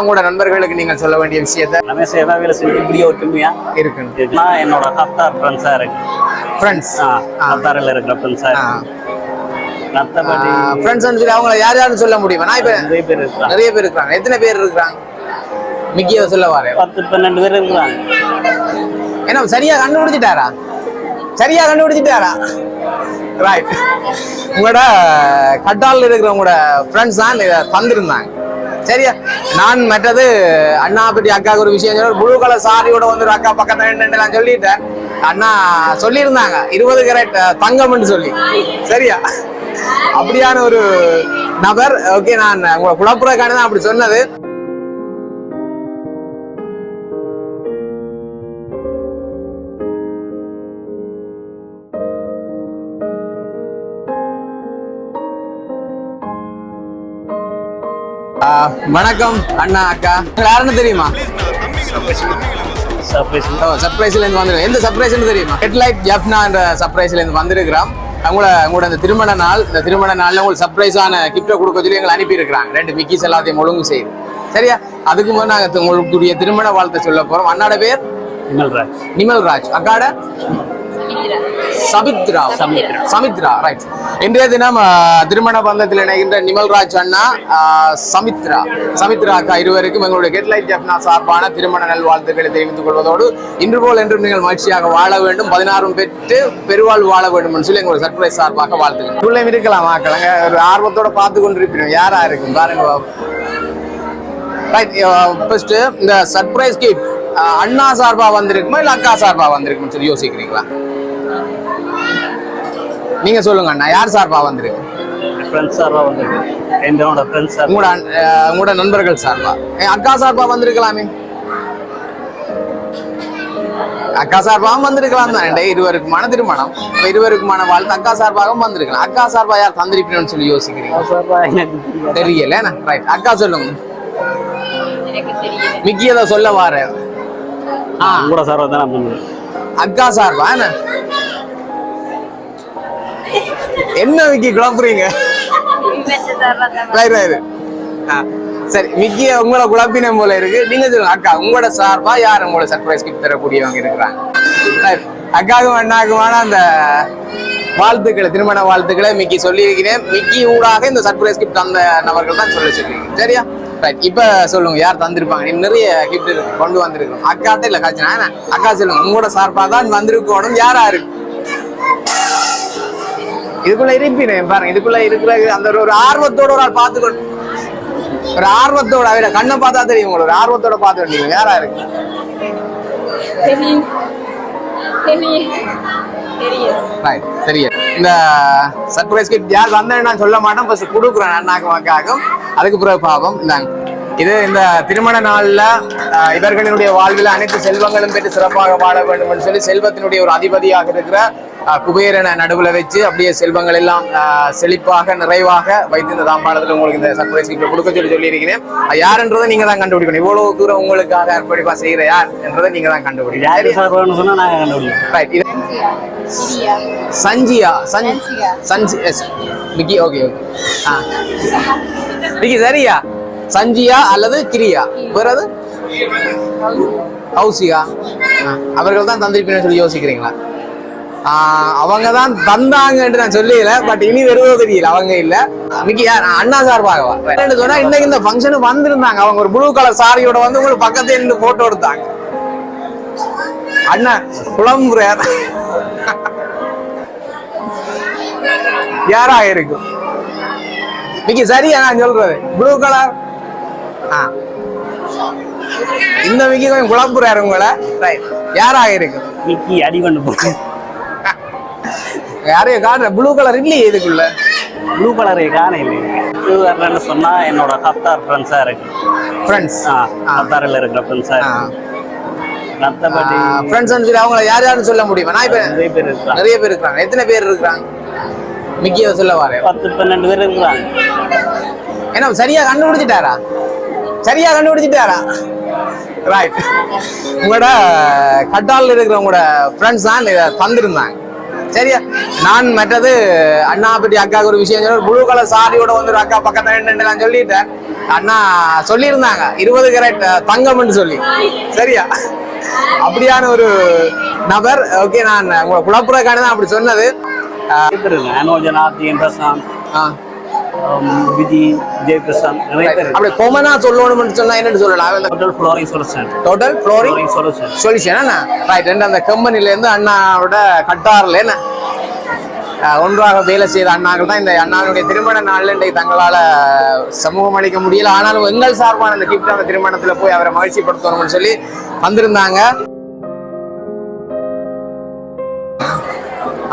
உங்களோட நண்பர்களுக்கு நீங்கள் சொல்ல வேண்டிய விஷயத்த ரமேஷ் வேலை செஞ்சு இப்படியே ஒற்றுமையா இருக்குன்னு இருக்குன்னா என்னோட கத்தார் ஃப்ரெண்ட்ஸா இருக்கு. ஃப்ரெண்ட்ஸ் ஆ, கத்தாரில் இருக்கிற ஃப்ரெண்ட்ஸா இருக்கு. மற்றபடி ஃப்ரெண்ட்ஸ் சொல்லி அவங்கள யார் யாருன்னு சொல்ல முடியுமா? நான் இப்ப நிறைய பேர் இருக்கிறாங்க. நிறைய பேர் இருக்கிறாங்க. எத்தனை பேர் இருக்கிறாங்க? மிக்கிய சொல்ல வரேன் பத்து பன்னெண்டு பேர் இருக்கிறாங்க. என்ன சரியா கண்டுபிடிச்சிட்டாரா? சரியா கண்டுபிடிச்சிட்டாரா? ரைட் உங்களோட கட்டாலில் இருக்கிற உங்களோட ஃப்ரெண்ட்ஸ் தான் தந்திருந்தாங்க. சரியா? நான் மற்றது அண்ணா பற்றி அக்காவுக்கு ஒரு விஷயம் சொல்லி ப்ளூ கலர் சாரியோட வந்து ஒரு அக்கா பக்கத்தில் நின்று நான் சொல்லிட்டேன். அண்ணா சொல்லியிருந்தாங்க. இருபது கேரட் தங்கம்னு சொல்லி. சரியா? அப்படியான ஒரு நபர். ஓகே நான் உங்களை குழப்புறதுக்கான தான் அப்படி சொன்னது. வணக்கம் அண்ணா அக்கா. யாருன்னு தெரியுமா? சர்ப்ரைஸ் சர்ப்ரைஸ்ல இருந்து வந்திருக்கோம். எந்த சர்ப்ரைஸ்னு தெரியுமா? ஹெட்லைட் ஜப்னா என்ற சர்ப்ரைஸ்ல இருந்து வந்திருக்கிறோம். உங்களோட உங்களோட இந்த திருமண நாள் இந்த திருமண நாள்ல உங்களுக்கு சர்ப்ரைஸான கிஃப்ட்டை கொடுக்க சொல்லி எங்களை அனுப்பி இருக்கிறாங்க ரெண்டு மிக்கிஸ் எல்லாத்தையும் ஒழுங்கு செய்து. சரியா? அதுக்கு முன்னாடி நாங்கள் உங்களுக்குரிய திருமண வாழ்த்தை சொல்ல போறோம். அண்ணாட பேர்? விமல்ராஜ் நிமல் ராஜ் அக்காட சமித்ரா. சமித்ரா. சமித்ரா ரைட் இன்றைய தினம் திருமண பந்தத்தில் இணைகின்ற நிமல்ராஜ் அண்ணா சமித்ரா சமித்ரா. அக்கா இருவருக்கும் எங்களுடைய கெட்லைட் ஜப்னா சார்பான திருமண நல்வாழ்த்துக்களை தெரிவித்துக் கொள்வதோடு இன்று போல் என்றும் நீங்கள் மகிழ்ச்சியாக வாழ வேண்டும். பதினாறும் பெற்று பெருவாழ் வாழ வேண்டும் சொல்லி எங்களுடைய சர்ப்ரைஸ் சார்பாக வாழ்த்துக்கள். உள்ளே இருக்கலாம் ஆக்கலங்க ஒரு ஆர்வத்தோட பார்த்து கொண்டிருப்போம் யாரா இருக்கும்? பாருங்க ரைட் ஃபர்ஸ்ட் இந்த சர்ப்ரைஸ் கிட் அண்ணா சார்பா வந்திருக்குமா இல்ல அக்கா சார்பா வந்திருக்குன்னு சொல்லி யோசிக்கிறீங்களா? நீங்க சொல்லுங்க அண்ணா யார் சார்பா வந்திருக்கு ஃப்ரெண்ட்ஸ் சார்பா வந்து என்னோட ஃப்ரெண்ட்ஸ் சார் உங்களோட அண்ண- அஹ், உங்களோட நண்பர்கள் சார்பா? அக்கா சார்பா வந்திருக்கலாமே. அக்கா சார்பாகவும் வந்திருக்கலாம் தான் இருவருக்குமான திருமணம். இருவருக்குமான வாழ்த்து அக்கா சார்பாகவும் வந்திருக்கலாம். அக்கா சார்பா யார் தந்திருப்பீங்கன்னு சொல்லி யோசிக்கிறீங்க? தெரியல ரைட் அக்கா சொல்லுங்க. எனக்கு தெரியல மிக்கி ஏதோ சொல்ல வார. அக்கா சார்பா என்ன என்ன விக்கி குழப்புறீங்க? Right right. ஆ சரி விக்கிய உங்களை குழப்பினம் போல இருக்கு. நீங்க சொல்லுங்க அக்கா உங்களோட சார்பா யார் உங்களோட சர்ப்ரைஸ் கிஃப்ட் தரக்கூடியவங்க இருக்கிறாங்க? அக்காவுக்கும் அண்ணாக்குமான அந்த வாழ்த்துக்களை திருமண வாழ்த்துக்களை மிக்கி சொல்லியிருக்கிறேன். மிக்கி ஊடாக இந்த சர்ப்ரைஸ் கிஃப்ட் அந்த நபர்கள் தான் சொல்ல சொல்லியிருக்கேன் சரியா? ரைட் இப்போ சொல்லுங்க யார் தந்திருப்பாங்க? நீ நிறைய கிஃப்ட் கொண்டு வந்திருக்கோம். அக்காட்ட இல்லை காய்ச்சினா அக்கா சொல்லுங்க உங்களோட சார்பாக தான் வந்திருக்கணும் யாரா இருக்கு? இதுக்குள்ள இருப்பினேன் பாருங்க இதுக்குள்ள இருக்கிற அந்த ஒரு- ஆர்வத்தோட ஒரு ஆள் பார்த்துக்கணும் ஒரு ஆர்வத்தோட அவட கண்ணை பார்த்தா தெரியும் உங்களுக்கு. ஒரு ஆர்வத்தோட பார்த்து வேண்டியது யாரா இருக்கு தெரியும் இந்த சர்ப்ரைஸ் கிட் யார் வந்தேன்னு நான் சொல்ல மாட்டேன். ஃபர்ஸ்ட் கொடுக்குறேன் அண்ணாக்கு மக்காக்கும் அதுக்கு பிறகு பாவம் இந்தாங்க. இது இந்த திருமண நாள்ல இவர்களினுடைய வாழ்வில் அனைத்து செல்வங்களும் பெற்று சிறப்பாக வாழ வேண்டும் என்று சொல்லி செல்வத்தினுடைய ஒரு அதிபதியாக இருக்கிற குபேரனை நடுவுல வச்சு அப்படியே செல்வங்கள் எல்லாம் அஹ், செழிப்பாக நிறைவாக வைத்து இந்த தாம்பாளத்தில் உங்களுக்கு இந்த சர்ப்ரைஸ் கிஃப்ட் கொடுக்க சொல்லி சொல்லியிருக்கிறேன். யாருன்றதை நீங்க தான் கண்டுபிடிக்கணும். இவ்வளவு தூரம் உங்களுக்காக அர்ப்பணிப்பா செய்யற யார் என்றதை நீங்க தான் கண்டுபிடிக்கணும் சஞ்சியா சஞ்சி சஞ்சியா. சஞ்சி எஸ் விக்கி ஓகே ஓகே ஆ. விக்கி சரியா? சஞ்சியா அல்லது கிரியா? வேறது ஹவுசியா. அவர்கள் தான் தந்திருப்பீங்கன்னு சொல்லி யோசிக்கிறீங்களா? அவங்க தான் தந்தாங்கன்ட்டு நான் சொல்லல பட் இனி வருவதோ தெரியல அவங்க இல்ல. விக்கி யார்? அண்ணா சார் பார்க்கவா? சொன்னா இன்னைக்கு இந்த ஃபங்க்ஷனு வந்திருந்தாங்க. அவங்க ஒரு ப்ளூ கலர் சாரியோட வந்து உங்களுக்கு பக்கத்துல இருந்து போட்டோ எடுத்தாங்க. அண்ணா புலம்புறார். யாரா இருக்கும்? இன்னைக்கு சரியா நான் சொல்றது? ப்ளூ கலர் ஆ. இந்த மிக்கி கொஞ்சம் குழப்புறாரு உங்களை. ரைட் யாராக இருக்கும்? மிக்கி அடி கொண்டு போட்டு யாரையும் காட்டுற ப்ளூ கலர் இல்லையே இதுக்குள்ள. ப்ளூ கலரே காண இல்லை இது வரலன்னு சொன்னா என்னோட கத்தார் ஃப்ரெண்ட்ஸா இருக்கு. ஃப்ரெண்ட்ஸ் கத்தாரில் இருக்கிற ஃப்ரெண்ட்ஸா இருக்கு. மற்றபடி ஃப்ரெண்ட்ஸ் சொல்லி அவங்கள யார் யாருன்னு சொல்ல முடியுமா? நான் இப்ப நிறைய பேர் இருக்கிறாங்க நிறைய பேர் இருக்கிறாங்க எத்தனை பேர் இருக்கிறாங்க மிக்கிய சொல்ல வரேன் பத்து பன்னெண்டு பேர் இருக்கிறாங்க என்ன சரியா கண்டுபிடிச்சிட்டாரா? சரியா கண்டுபிடிச்சிட்டாரா? ரைட் உங்களோட கட்டாலில் இருக்கிற உங்களோட ஃப்ரெண்ட்ஸ் தான் தந்திருந்தாங்க. சரியா? நான் மற்றது அண்ணா பற்றி அக்காவுக்கு ஒரு விஷயம் சொன்னேன் ப்ளூ கலர் சாரியோட வந்து ஒரு அக்கா பக்கத்துல நான் சொல்லிட்டேன். அண்ணா சொல்லியிருந்தாங்க. இருபது கேரட் தங்கம்னு சொல்லி. சரியா? அப்படியான ஒரு நபர். ஓகே நான் உங்களை குழப்புறக்கான தான் அப்படி சொன்னது. ஆ. விஜி ஜெயபிரசாந்த் நிறைய பேர் அப்படி கொமனா சொல்லணும்னு சொன்னா என்னன்னு சொல்லலாம்? Hotel flooring solution total flooring solution solution right ரெண்டு அந்த கம்பெனில இருந்து அண்ணாவோட கட்டாரில் என்ன? ஒன்றாக வேலை செய்த அண்ணாக்கள் தான் இந்த அண்ணாவுடைய திருமண நாள்ல இன்றைக்கு தங்களால சமூகம் அளிக்க முடியல. ஆனாலும் எங்கள் சார்பான அந்த கிஃப்ட் அந்த திருமணத்துல போய் அவரை மகிழ்ச்சிப்படுத்தணும்னு சொல்லி வந்திருந்தாங்க.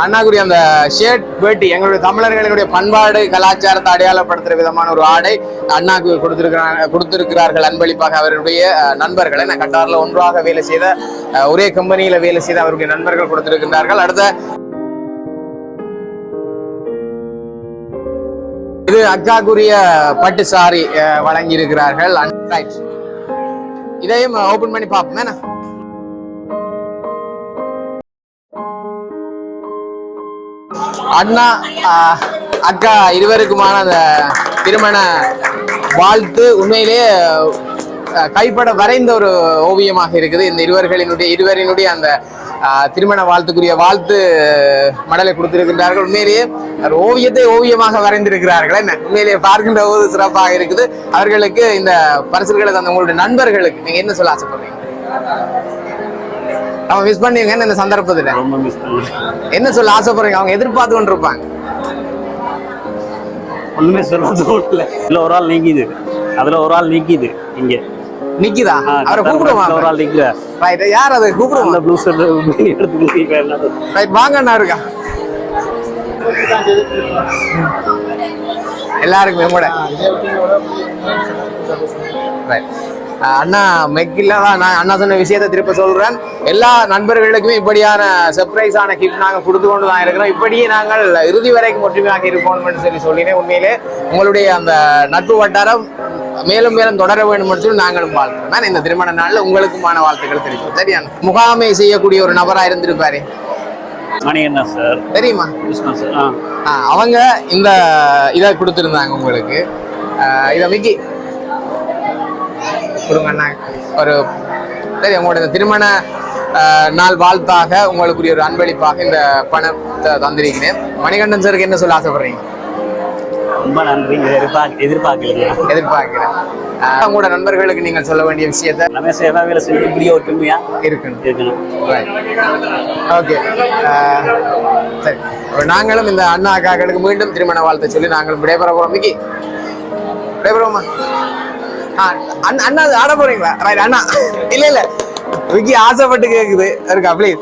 அண்ணாக்குரிய அந்த ஷேர்ட் வேட்டி எங்களுடைய தமிழர்களுடைய பண்பாடு கலாச்சாரத்தை அடையாளப்படுத்துற விதமான ஒரு ஆடை அண்ணாக்கு கொடுத்திருக்கிறாங்க கொடுத்திருக்கிறார்கள். அன்பளிப்பாக அவருடைய நண்பர்களை நான் கட்டாரில் ஒன்றாக வேலை செய்த ஒரே கம்பெனியில வேலை செய்த அவருடைய நண்பர்கள் கொடுத்திருக்கின்றார்கள். அடுத்த இது அக்காக்குரிய பட்டு சாரி வழங்கி இருக்கிறார்கள் ரைட் இதையும் ஓபன் பண்ணி பார்ப்போம். என்ன? அண்ணா அக்கா இருவருக்குமான அந்த திருமண வாழ்த்து உண்மையிலேயே கைப்பட வரைந்த ஒரு ஓவியமாக இருக்குது. இந்த இருவர்களினுடைய இருவரினுடைய அந்த திருமண வாழ்த்துக்குரிய வாழ்த்து மடலை கொடுத்திருக்கின்றார்கள். உண்மையிலேயே ஓவியத்தை ஓவியமாக வரைந்திருக்கிறார்கள். என்ன? உண்மையிலேயே பார்க்கின்ற போது சிறப்பாக இருக்குது. அவர்களுக்கு இந்த பரிசுகளை தந்த உங்களுடைய நண்பர்களுக்கு நீங்க என்ன சொல்ல ஆசைப்படுறீங்க? நம்ம மிஸ் பண்ணுவீங்க இந்த சந்தர்ப்பத்துல? ரொம்ப மிஸ் பண்ணுறேன் என்ன சொல்ல ஆசைப்படுறீங்க? அவங்க எதிர்பார்த்து கொண்டு இருப்பாங்க ஒண்ணுமே சொல்றது இல்லை இல்ல ஒரு ஆள் நீக்கிது அதுல ஒரு ஆள் நீக்கிது. இங்க. நிக்கிதா? அவரை பக்கத்துல ஒரு ஆள் நிக்கிற ரைட் யார் அதை அந்த கூப்பிடுவாங்க ப்ளூ ஷர்ட் எடுத்து ரைட் வாங்க அண்ணா இருக்கா? எல்லாருக்குமே கூட. Right. அண்ணா மெக்கில தான் நான் அண்ணா சொன்ன விஷயத்தை திருப்ப சொல்றேன். எல்லா நண்பர்களுக்குமே இப்படியான சர்ப்ரைஸான கிஃப்ட் நாங்கள் கொடுத்து கொண்டு தான் இருக்கிறோம். இப்படியே நாங்கள் இறுதி வரைக்கும் ஒற்றுமையாக இருப்போம்னு சொல்லி சொல்லினேன். உண்மையிலே உங்களுடைய அந்த நட்பு வட்டாரம் மேலும் மேலும் தொடர வேண்டும்னு சொல்லி நாங்களும் வாழ்த்துறோம். நான் இந்த திருமண நாளில் உங்களுக்குமான வாழ்த்துக்கள் தெரிவிப்போம் சரியா? முகாமை செய்யக்கூடிய ஒரு நபராக இருந்திருப்பாரு. மணிகண்ணா சார். தெரியுமா? கிருஷ்ணா சார். ஆ. ஆ, அவங்க இந்த இதை கொடுத்துருந்தாங்க உங்களுக்கு. இதை மிக்கி கொடுங்க அண்ணா ஒரு சரி உங்களோட இந்த திருமண நாள் வாழ்த்தாக உங்களுக்குரிய ஒரு அன்பளிப்பாக இந்த பணத்தை தந்திருக்கிறேன். மணிகண்டன் சாருக்கு என்ன சொல்ல ஆசைப்படுறீங்க? ரொம்ப நன்றி. எதிர்பார்க்க எதிர்பார்க்கலைங்க. எதிர்பார்க்கிறேன். உங்களோட நண்பர்களுக்கு நீங்கள் சொல்ல வேண்டிய விஷயத்த எல்லாமே சேவை வேலை செஞ்சு இப்படியே ஒற்றுமையா? இருக்கணும். இருக்கணும். ஓகே சரி. நாங்களும் இந்த அண்ணா அக்காக்களுக்கு மீண்டும் திருமண வாழ்த்தை சொல்லி நாங்களும் விடைபெற போறோம். விடைபெறுவோமா அண்ணா ஆட போறீங்களா? ரைட் அண்ணா. இல்ல இல்ல. விக்கி ஆசைப்பட்டு கேக்குது. இருக்கா ப்ளீஸ்